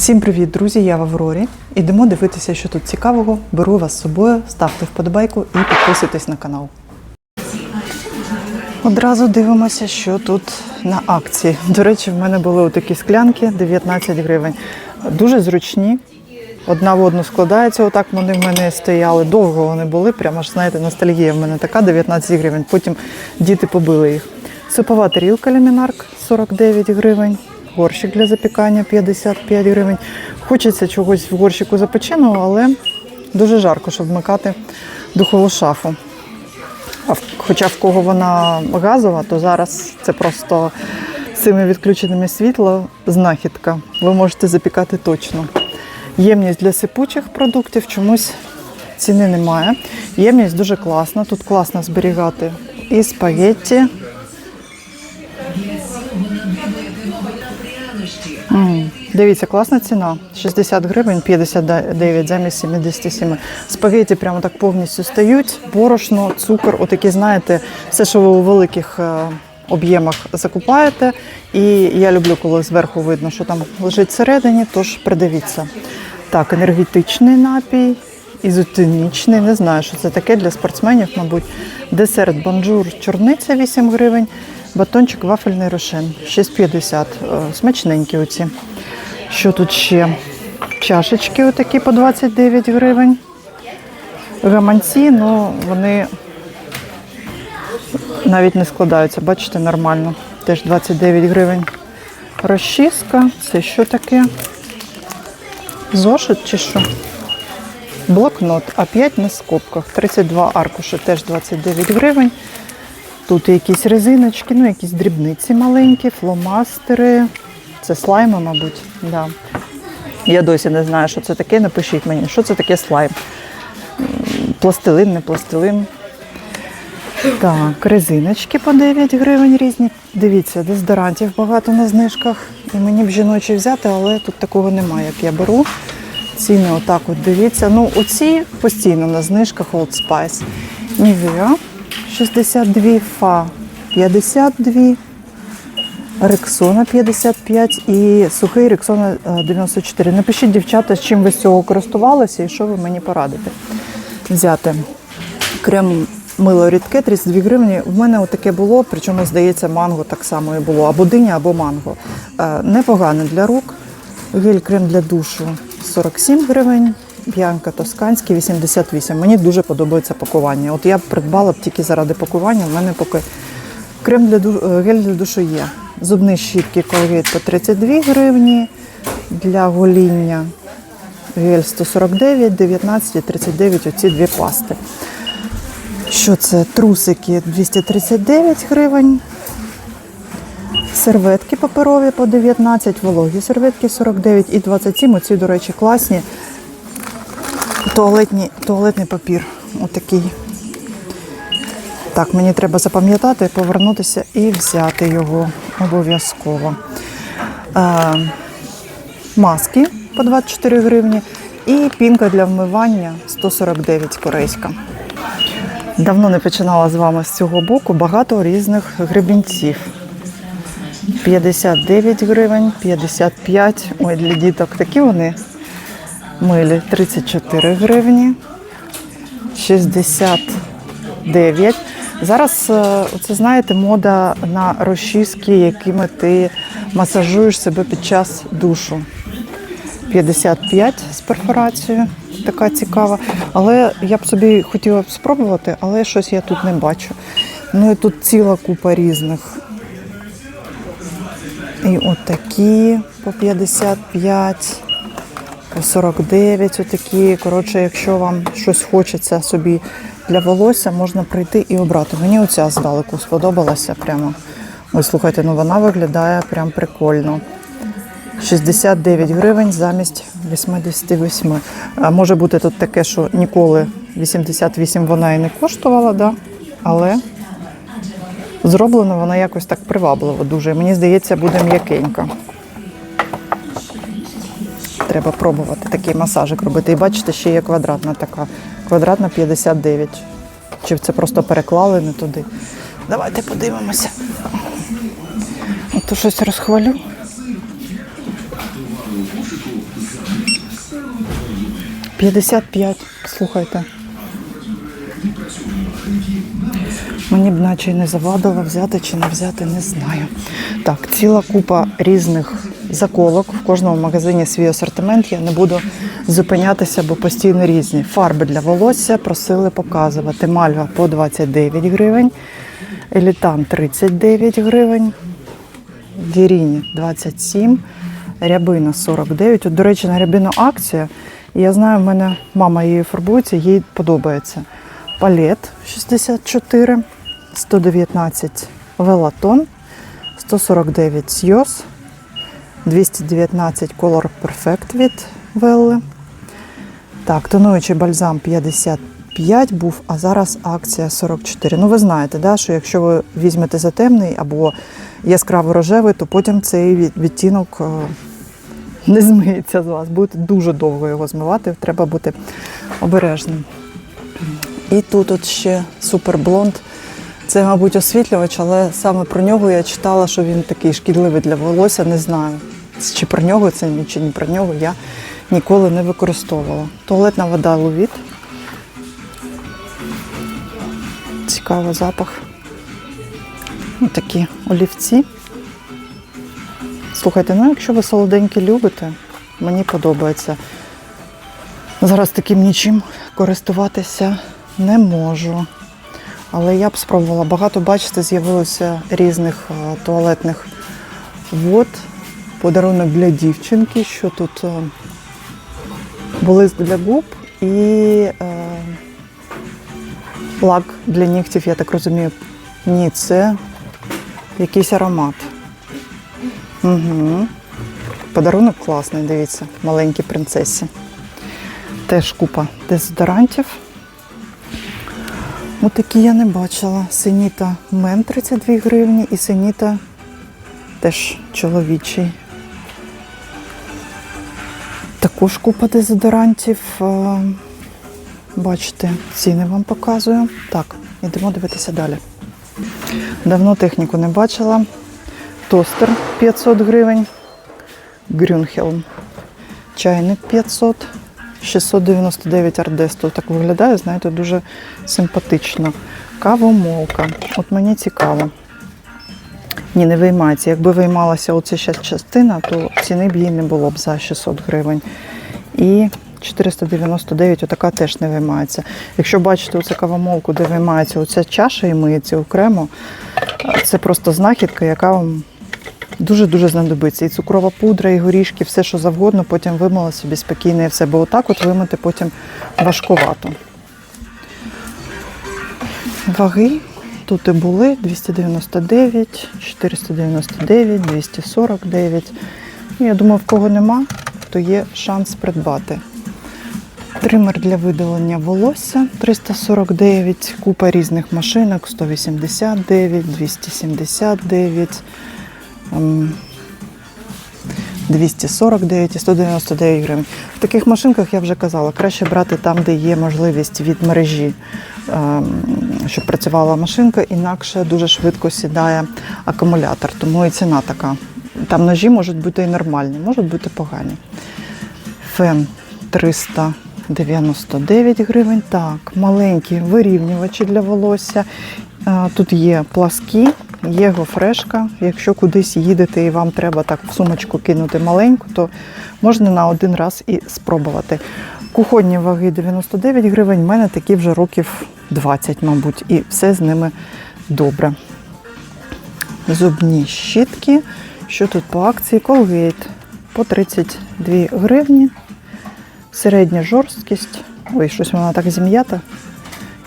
Всім привіт, друзі! Я в Аврорі. Ідемо дивитися, що тут цікавого. Беру вас з собою, ставте вподобайку і підписуйтесь на канал. Одразу дивимося, що тут на акції. До речі, в мене були такі склянки 19 гривень. Дуже зручні. Одна в одну складається, отак вони в мене стояли. Довго вони були, прямо ж знаєте, ностальгія в мене така 19 гривень. Потім діти побили їх. Супова тарілка лімінарк 49 гривень. Горщик для запікання 55 гривень. Хочеться чогось в горщику запеченого, але дуже жарко, щоб вмикати духову шафу. Хоча в кого вона газова, то зараз це просто цими відключеними світла знахідка. Ви можете запікати точно. Ємність для сипучих продуктів чомусь ціни немає. Ємність дуже класна. Тут класно зберігати і спагетті. Дивіться, класна ціна. 60 гривень, 59 замість 77. Спагеті прямо так повністю стають. Борошно, цукор, отакі, знаєте, все, що ви у великих е, об'ємах закупаєте. І я люблю, коли зверху видно, що там лежить всередині, тож придивіться. Так, енергетичний напій, ізотонічний, не знаю, що це таке для спортсменів, мабуть. Десерт бонжур, чорниця 8 гривень, батончик вафельний рошен 6,50. Е, Смачненькі оці. Що тут ще? Чашечки отакі по 29 гривень. Гаманці, ну вони навіть не складаються, бачите, нормально. Теж 29 гривень. Розчіска, це що таке? Зошит чи що? Блокнот, А5 на скобках. 32 аркуші, теж 29 гривень. Тут якісь резиночки, ну якісь дрібниці маленькі, фломастери. Це слайми, мабуть. Да. Я досі не знаю, що це таке. Напишіть мені, що це таке слайм. Пластилин, не пластилин. Так, резиночки по 9 гривень різні. Дивіться, дезодорантів багато на знижках. І мені б жіночі взяти, але тут такого немає, як я беру. Ціни отак от дивіться. Ну, оці постійно на знижках Old Spice. Nivea 62, Фа 52, Рексона 55 і сухий Рексона е, 94. Напишіть, дівчата, з чим ви з цього користувалися і що ви мені порадите взяти. Крем мило рідке 32 гривні. В мене таке було, причому, здається, манго так само і було, або диня, або манго. Е, Непогане для рук. Гель крем для душу 47 гривень. Б'янка Тосканський 88. Мені дуже подобається пакування. От я б придбала б тільки заради пакування. У мене поки крем для ду... е, гель для душу є. Зубні щітки Colgate по 32 гривні. Для гоління гель 149, 19 і 39 оці дві пасти. Що це? Трусики 239 гривень. Серветки паперові по 19, вологі серветки 49 і 27. Оці, до речі, класні. Туалетні, туалетний папір. Отакий. Так, мені треба запам'ятати, повернутися і взяти його обов'язково. Е, маски по 24 гривні і пінка для вмивання 149 корейська. Давно не починала з вами з цього боку. Багато різних гребінців. 59 гривень, 55. Ой, для діток такі вони милі. 34 гривні, 69. Зараз е, це знаєте мода на розчіски, якими ти масажуєш себе під час душу. 55 з перфорацією, така цікава. Але я б собі хотіла спробувати, але щось я тут не бачу. Ну і тут ціла купа різних. І отакі по 55, по 49 отакі. Коротше, якщо вам щось хочеться собі для волосся, можна прийти і обрати. Мені оця здалеку сподобалася прямо. Ой, слухайте, ну вона виглядає прям прикольно. 69 гривень замість 88. А може бути тут таке, що ніколи 88 вона і не коштувала, да? але зроблено вона якось так привабливо дуже. Мені здається, буде м'якенька. Треба пробувати такий масажик робити. І бачите, ще є квадратна така. Квадратна 59. Чи це просто переклали не туди? Давайте подивимося. То щось розхвалю. 55, слухайте. Мені б наче й не завадило взяти чи не взяти, не знаю. Так, ціла купа різних заколок. В кожному магазині свій асортимент. Я не буду зупинятися, бо постійно різні. Фарби для волосся просили показувати. Мальва по 29 гривень, елітан 39 гривень, Віріні 27, рябина 49. От, до речі, на рябину акція. Я знаю, в мене мама її фарбується, їй подобається. Палет 64, 119 велатон, 149 сйоз, 219 Color Perfect від Велли. Так, тонуючий бальзам 55 був, а зараз акція 44. Ну, ви знаєте, да, що якщо ви візьмете за темний або яскраво рожевий, то потім цей відтінок е, не змиється з вас. Будете дуже довго його змивати, треба бути обережним. І тут от ще суперблонд. Це, мабуть, освітлювач, але саме про нього я читала, що він такий шкідливий для волосся. Не знаю, чи про нього це ні, чи не про нього я ніколи не використовувала. Туалетна вода Лувіт. Цікавий запах. Ось такі олівці. Слухайте, ну якщо ви солоденькі любите, мені подобається. Зараз таким нічим користуватися не можу. Але я б спробувала. Багато, бачите, з'явилося різних е, туалетних вод. Подарунок для дівчинки, що тут е, для губ і е, лак для нігтів, я так розумію. Ні, це якийсь аромат. Угу. Подарунок класний, дивіться, маленькій принцесі. Теж купа дезодорантів. Отакі я не бачила. Синіта мен 32 гривні і синіта теж чоловічий. Також купа дезодорантів. Е, Бачите, ціни вам показую. Так, йдемо дивитися далі. Давно техніку не бачила. Тостер 500 гривень. Грюнхелм. Чайник 500. 699 ардесту. Так виглядає, знаєте, дуже симпатично. Кавомолка. От мені цікаво. Ні, не виймається. Якби виймалася оця частина, то ціни б їй не було б за 600 гривень. І 499 отака теж не виймається. Якщо бачите оцю кавомолку, де виймається оця чаша і миється окремо, це просто знахідка, яка вам дуже-дуже знадобиться. І цукрова пудра, і горішки, все, що завгодно, потім вимила собі спокійно і все. Бо отак от вимити потім важкувато. Ваги тут і були 299, 499, 249. Ну, Я думаю, в кого нема, то є шанс придбати. Тример для видалення волосся 349, купа різних машинок 189, 279, ем, 249 і 199 гривень. В таких машинках я вже казала, краще брати там, де є можливість від мережі, ем, щоб працювала машинка, інакше дуже швидко сідає акумулятор. Тому і ціна така. Там ножі можуть бути і нормальні, можуть бути погані. Фен 399 гривень. Так, маленькі вирівнювачі для волосся. Тут є пласкі, є гофрешка. Якщо кудись їдете і вам треба так в сумочку кинути маленьку, то можна на один раз і спробувати. Кухонні ваги 99 гривень. У мене такі вже років 20, мабуть, і все з ними добре. Зубні щітки. Що тут по акції? Colgate по 32 гривні. Середня жорсткість. Ой, щось вона так зім'ята.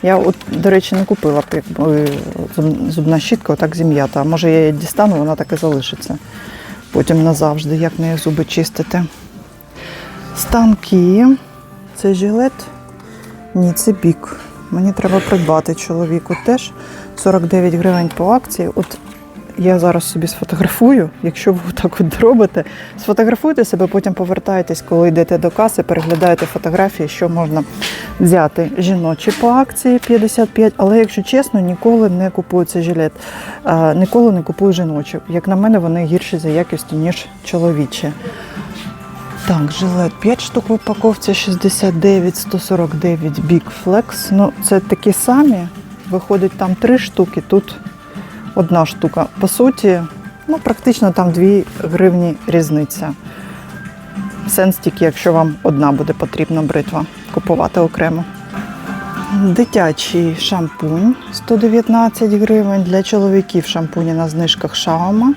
Я, от, до речі, не купила якби зубна щітка, отак зім'ята. А може я її дістану, вона так і залишиться. Потім назавжди, як нею зуби чистити. Станки. Це жилет. Ні, це бік. Мені треба придбати чоловіку теж. 49 гривень по акції. От я зараз собі сфотографую. Якщо ви так от робите, сфотографуйте себе, потім повертаєтесь, коли йдете до каси, переглядаєте фотографії, що можна взяти. Жіночі по акції 55, але якщо чесно, ніколи не купую цей жилет. Ніколи не купую жіночі. Як на мене, вони гірші за якістю, ніж чоловічі. Так, жилет 5 штук в упаковці 69, 149 Big Flex. Ну, це такі самі. Виходить там 3 штуки, тут одна штука. По суті, ну, практично там 2 гривні різниця. Сенс тільки, якщо вам одна буде потрібна бритва, купувати окремо. Дитячий шампунь 119 гривень. Для чоловіків шампуні на знижках Шаума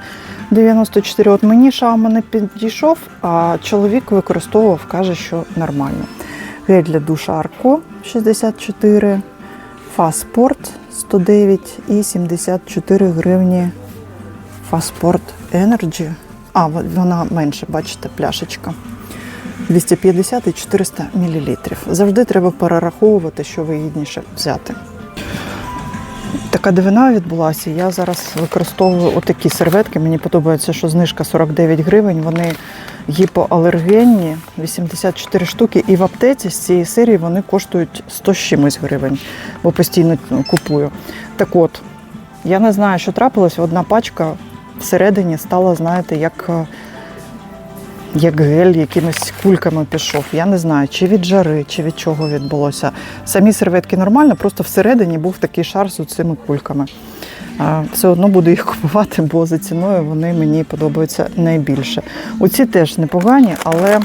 94. От мені Шаума не підійшов, а чоловік використовував, каже, що нормально. Гель для душа Арко 64, Фаспорт 109 і 74 гривні Фаспорт Energy. А, вона менше, бачите, пляшечка. 250 і 400 мл. Завжди треба перераховувати, що вигідніше взяти. Така дивина відбулася. Я зараз використовую отакі серветки. Мені подобається, що знижка 49 гривень. Вони гіпоалергенні, 84 штуки. І в аптеці з цієї серії вони коштують 100 з чимось гривень, бо постійно ну, купую. Так от, я не знаю, що трапилось. Одна пачка всередині стала, знаєте, як. Як гель якимись кульками пішов. Я не знаю, чи від жари, чи від чого відбулося. Самі серветки нормально, просто всередині був такий шар з цими кульками. Все одно буду їх купувати, бо за ціною вони мені подобаються найбільше. Оці теж непогані, але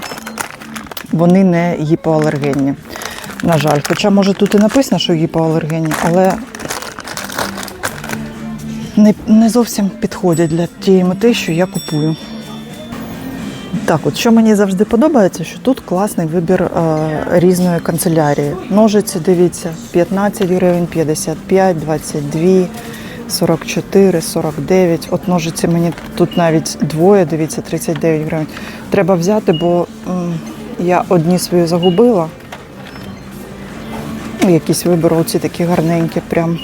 вони не гіпоалергенні. На жаль, хоча, може, тут і написано, що гіпоалергенні, але не, не зовсім підходять для тієї мети, що я купую. Так, от що мені завжди подобається, що тут класний вибір е, різної канцелярії. Ножиці, дивіться, 15 гривень, 55, 22, 44, 49. От ножиці мені тут навіть двоє, дивіться, 39 гривень. Треба взяти, бо м, я одні свої загубила. Якісь виберу оці такі гарненькі, прям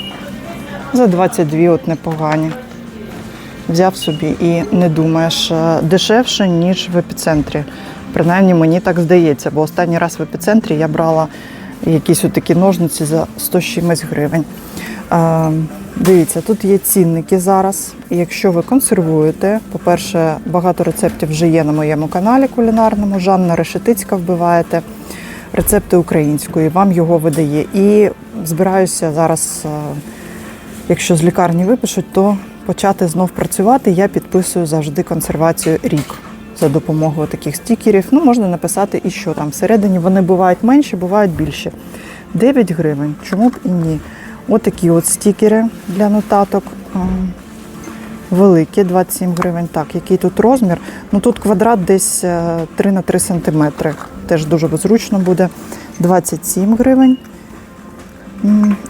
за 22 от непогані взяв собі і не думаєш е, дешевше, ніж в епіцентрі. Принаймні мені так здається, бо останній раз в епіцентрі я брала якісь такі ножниці за 100 чимось гривень. Е, Дивіться, тут є цінники зараз. Якщо ви консервуєте, по-перше, багато рецептів вже є на моєму каналі кулінарному. Жанна Решетицька вбиваєте рецепти української, вам його видає. І збираюся зараз, е, якщо з лікарні випишуть, то почати знов працювати. Я підписую завжди консервацію рік за допомогою таких стікерів. Ну, можна написати і що там. Всередині вони бувають менші, бувають більші. 9 гривень, чому б і ні. Отакі от стікери для нотаток. Великі, 27 гривень. Так, який тут розмір? Ну тут квадрат десь е, 3 на 3 сантиметри. Теж дуже зручно буде. 27 гривень.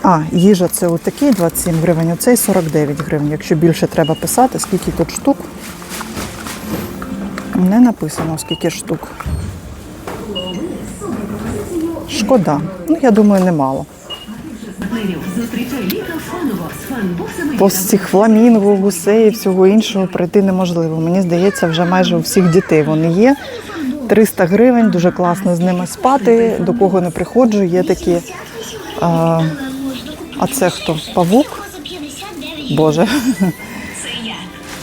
А, їжа це отакий 27 гривень, оцей 49 гривень. Якщо більше треба писати, скільки тут штук. Не написано, скільки штук. Шкода. Ну, я думаю, немало. По цих фламінго, гусей і всього іншого пройти неможливо. Мені здається, вже майже у всіх дітей вони є. 300 гривень, дуже класно з ними спати. До кого не приходжу, є такі. А, а це хто? Павук? Боже.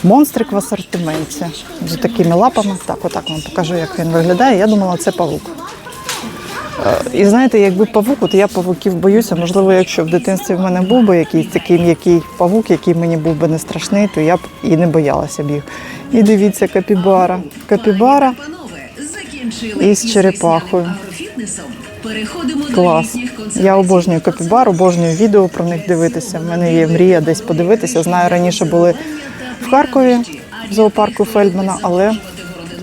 Монстрик в асортименті. З такими лапами. Так, отак вам покажу, як він виглядає. Я думала, це павук. І знаєте, якби павук, от я павуків боюся. Можливо, якщо в дитинстві в мене був би якийсь такий м'який павук, який мені був би не страшний, то я б і не боялася б їх. І дивіться, капібара. Капібара із черепахою. Переходимо Клас. до літніх концертів. Я обожнюю капібар, обожнюю відео про них дивитися. У мене є мрія десь подивитися. Знаю, раніше були в Харкові, в зоопарку Фельдмана, але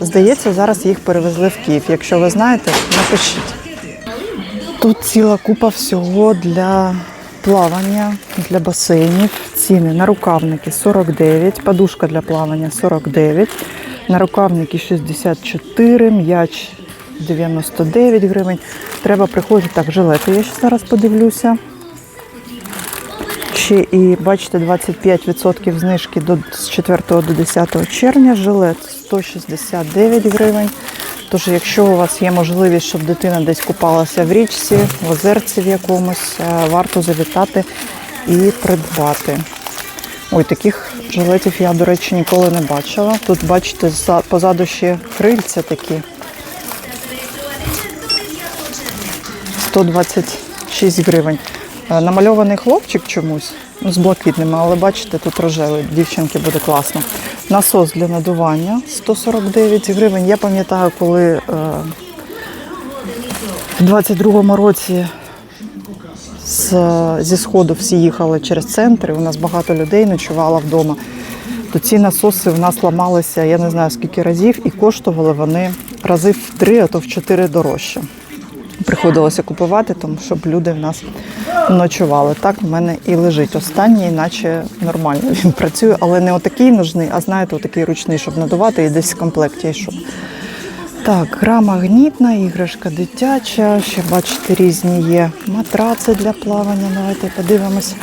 здається, зараз їх перевезли в Київ. Якщо ви знаєте, напишіть. Тут ціла купа всього для плавання, для басейнів. Ціни на рукавники 49, подушка для плавання 49, на рукавники 64, м'яч 99 гривень. Треба приходити так, жилети. Я ще зараз подивлюся. Ще і бачите, 25% знижки до з 4 до 10 червня. Жилет 169 гривень. Тож, якщо у вас є можливість, щоб дитина десь купалася в річці, в озерці в якомусь, е, варто завітати і придбати. Ой, таких жилетів я, до речі, ніколи не бачила. Тут, бачите, позаду ще крильця такі. 126 гривень. Е, Намальований хлопчик чомусь, ну, з блакитними, але бачите, тут рожевий. Дівчинки буде класно. Насос для надування 149 гривень. Я пам'ятаю, коли е, в 22-му році з, зі сходу всі їхали через центр, і у нас багато людей ночувало вдома. То ці насоси в нас ламалися, я не знаю скільки разів, і коштували вони рази в три, а то в чотири дорожче. Приходилося купувати, тому щоб люди в нас ночували. Так в мене і лежить. Останній, наче нормально він працює, але не отакий нужний, а знаєте, отакий ручний, щоб надувати і десь в комплекті йшов. Так, гра магнітна, іграшка дитяча. Ще бачите, різні є матраци для плавання. Давайте подивимось.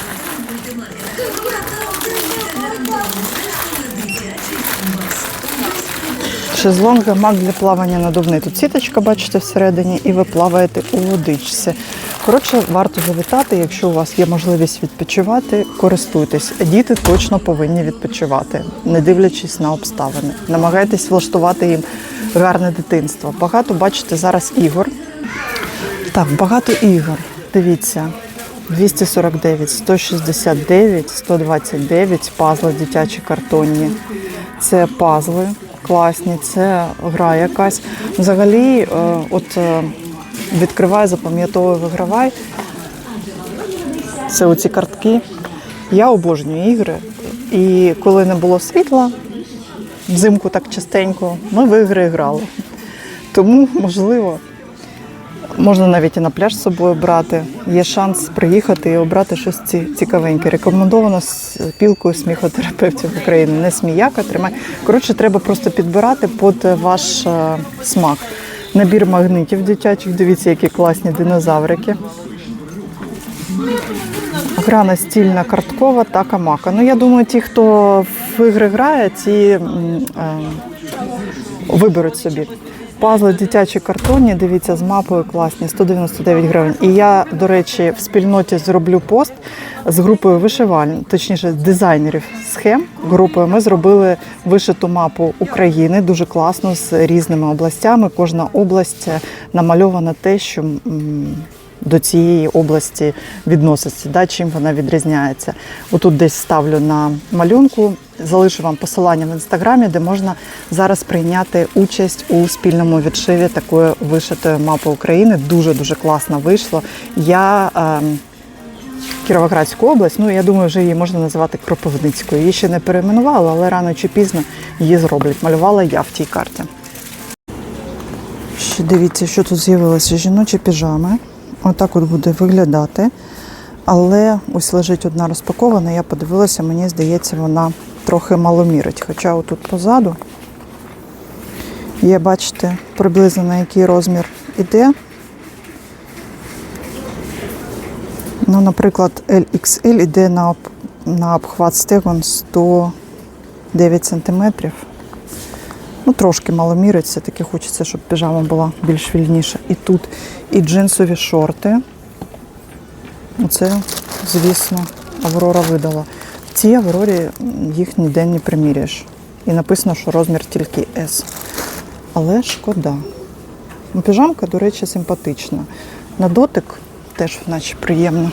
Шезлонг гамак для плавання надувний. Тут сіточка, бачите, всередині, і ви плаваєте у водичці. Коротше, варто завітати, якщо у вас є можливість відпочивати, користуйтесь. Діти точно повинні відпочивати, не дивлячись на обставини. Намагайтесь влаштувати їм гарне дитинство. Багато бачите зараз ігор. Так, багато ігор. Дивіться. 249, 169, 129 пазли дитячі картонні. Це пазли класні, це гра якась. Взагалі, е, от е, відкривай, запам'ятовуй, вигравай. Це оці картки. Я обожнюю ігри. І коли не було світла, взимку так частенько, ми в ігри грали. Тому, можливо, можна навіть і на пляж з собою брати. Є шанс приїхати і обрати щось цікавеньке. Рекомендовано з пілкою сміхотерапевтів України. Не сміяка, тримай. Коротше, треба просто підбирати під ваш е, смак. Набір магнитів дитячих. Дивіться, які класні динозаврики. Гра настільна карткова та камака. Ну, я думаю, ті, хто в ігри грає, ті е, виберуть собі. Пазли дитячі картонні, дивіться, з мапою класні, 199 гривень. І я, до речі, в спільноті зроблю пост з групою вишивальні, точніше, дизайнерів схем. Групою ми зробили вишиту мапу України, дуже класно, з різними областями. Кожна область е, намальована те, що до цієї області відноситься, да, чим вона відрізняється. Отут десь ставлю на малюнку, залишу вам посилання в інстаграмі, де можна зараз прийняти участь у спільному відшиві такої вишитої мапи України. Дуже дуже класно вийшло. Я ем, Кіровоградську область, ну я думаю, вже її можна називати Кропивницькою. Її ще не перейменували, але рано чи пізно її зроблять. Малювала я в тій карті. Ще дивіться, що тут з'явилося жіночі піжами. Отак от буде виглядати. Але ось лежить одна розпакована, я подивилася, мені здається, вона трохи маломірить. Хоча отут позаду є, бачите, приблизно на який розмір іде. Ну, наприклад, LXL іде на, на обхват стегон 109 сантиметрів. Ну, трошки маломірить, все-таки хочеться, щоб піжама була більш вільніша. І тут і джинсові шорти. Це, звісно, Аврора видала. В цій Аврорі їх ніде не приміряєш. І написано, що розмір тільки S. Але шкода. Ну, Піжамка, до речі, симпатична. На дотик теж наче приємно.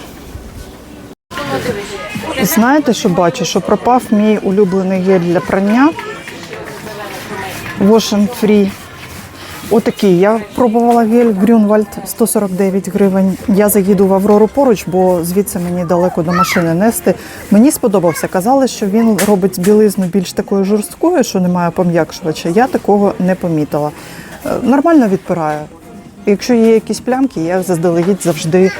І знаєте, що бачу? Що пропав мій улюблений гель для прання. Wash and Free. Отакий. Я пробувала гель Грюнвальд 149 гривень. Я заїду в Аврору поруч, бо звідси мені далеко до машини нести. Мені сподобався. Казали, що він робить білизну більш такою жорсткою, що немає пом'якшувача. Я такого не помітила. Е, Нормально відпирає. Якщо є якісь плямки, я заздалегідь завжди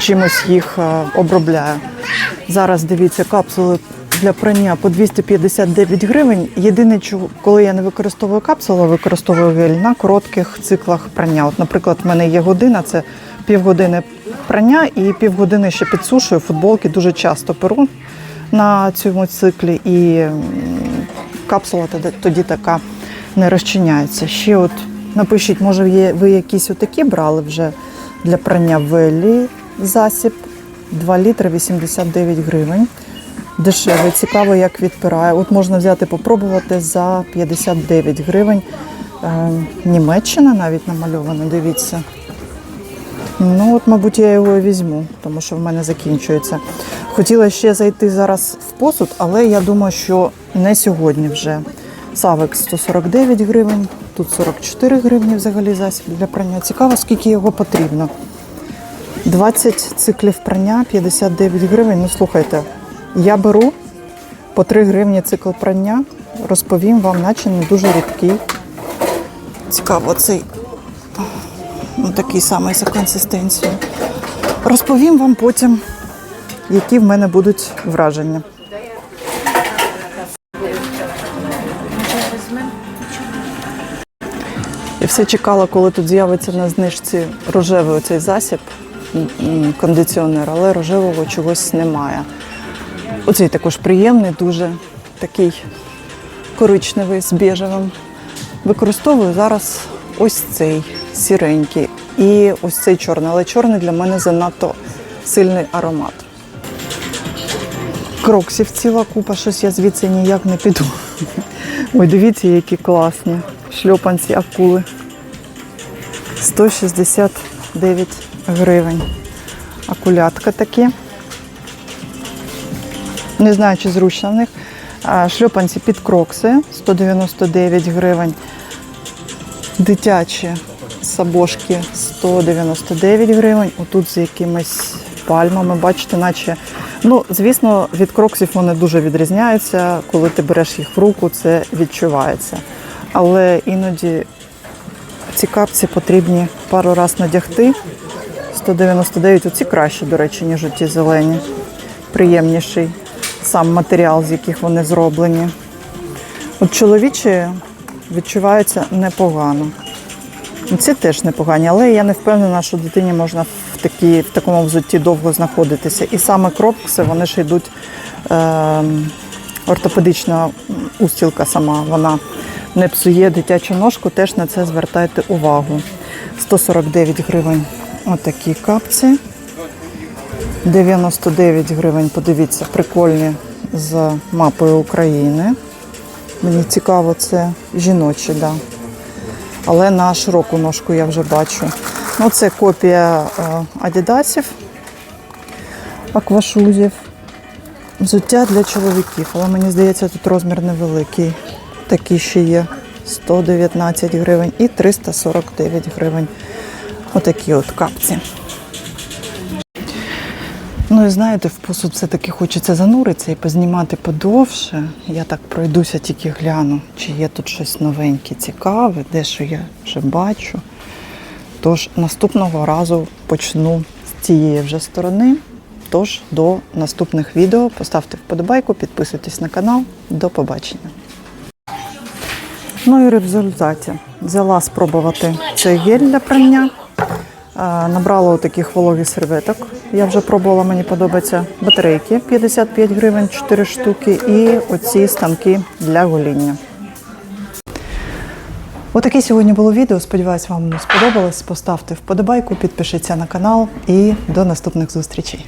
чимось їх е, обробляю. Зараз дивіться капсули для прання по 259 гривень. Єдине, чого- коли я не використовую капсулу, використовую гель на коротких циклах прання. От, наприклад, в мене є година, це півгодини прання і півгодини ще підсушую футболки. Дуже часто перу на цьому циклі, і капсула тоді, така не розчиняється. Ще от напишіть, може, ви якісь отакі брали вже для прання велі засіб 2 літри 89 гривень. Дешевий, цікаво, як відпирає. От можна взяти, попробувати за 59 гривень. Е, Німеччина навіть намальована, дивіться. Ну, от, мабуть, я його і візьму, тому що в мене закінчується. Хотіла ще зайти зараз в посуд, але я думаю, що не сьогодні вже. Савик 149 гривень, тут 44 гривні взагалі для прання. Цікаво, скільки його потрібно. 20 циклів прання, 59 гривень. Ну, слухайте, я беру по 3 гривні цикл прання, розповім вам, наче не дуже рідкий. Цікаво, цей ну, такий самий за консистенцією. Розповім вам потім, які в мене будуть враження. І все чекала, коли тут з'явиться на знижці рожевий оцей засіб, кондиціонер, але рожевого чогось немає. Оцей також приємний, дуже такий коричневий з біжевим. Використовую зараз ось цей сіренький і ось цей чорний, але чорний для мене занадто сильний аромат. Кроксів ціла купа, щось я звідси ніяк не піду. Ой, дивіться, які класні шльопанці акули. 169 гривень. Акулятка такі. Не знаю, чи зручно в них. Шльопанці під крокси 199 гривень. Дитячі сабошки 199 гривень. Отут з якимись пальмами, бачите, наче. Ну, звісно, від кроксів вони дуже відрізняються. Коли ти береш їх в руку, це відчувається. Але іноді ці капці потрібні пару раз надягти. 199, оці краще, до речі, ніж ті зелені. Приємніший сам матеріал, з яких вони зроблені. От чоловічі відчуваються непогано. Ці теж непогані, але я не впевнена, що дитині можна в, такі, в такому взутті довго знаходитися. І саме кропкси, вони ж йдуть е, ортопедична устілка сама, вона не псує дитячу ножку, теж на це звертайте увагу. 149 гривень отакі капці. 99 гривень, подивіться, прикольні з мапою України. Мені цікаво, це жіночі, да. Але на широку ножку я вже бачу. Ну, це копія е, адідасів, аквашузів. Взуття для чоловіків, але мені здається, тут розмір невеликий. Такі ще є 119 гривень і 349 гривень. Отакі от капці. Ну і знаєте, в посуд все-таки хочеться зануритися і познімати подовше. Я так пройдуся, тільки гляну, чи є тут щось новеньке, цікаве, де що я вже бачу. Тож наступного разу почну з цієї вже сторони. Тож до наступних відео поставте вподобайку, підписуйтесь на канал. До побачення. Ну і в результаті взяла спробувати цей гель для прання. Набрала таких вологих серветок. Я вже пробувала, мені подобаються батарейки 55 гривень, 4 штуки, і оці станки для гоління. Отаке сьогодні було відео. Сподіваюсь, вам сподобалось. Поставте вподобайку, підпишіться на канал і до наступних зустрічей.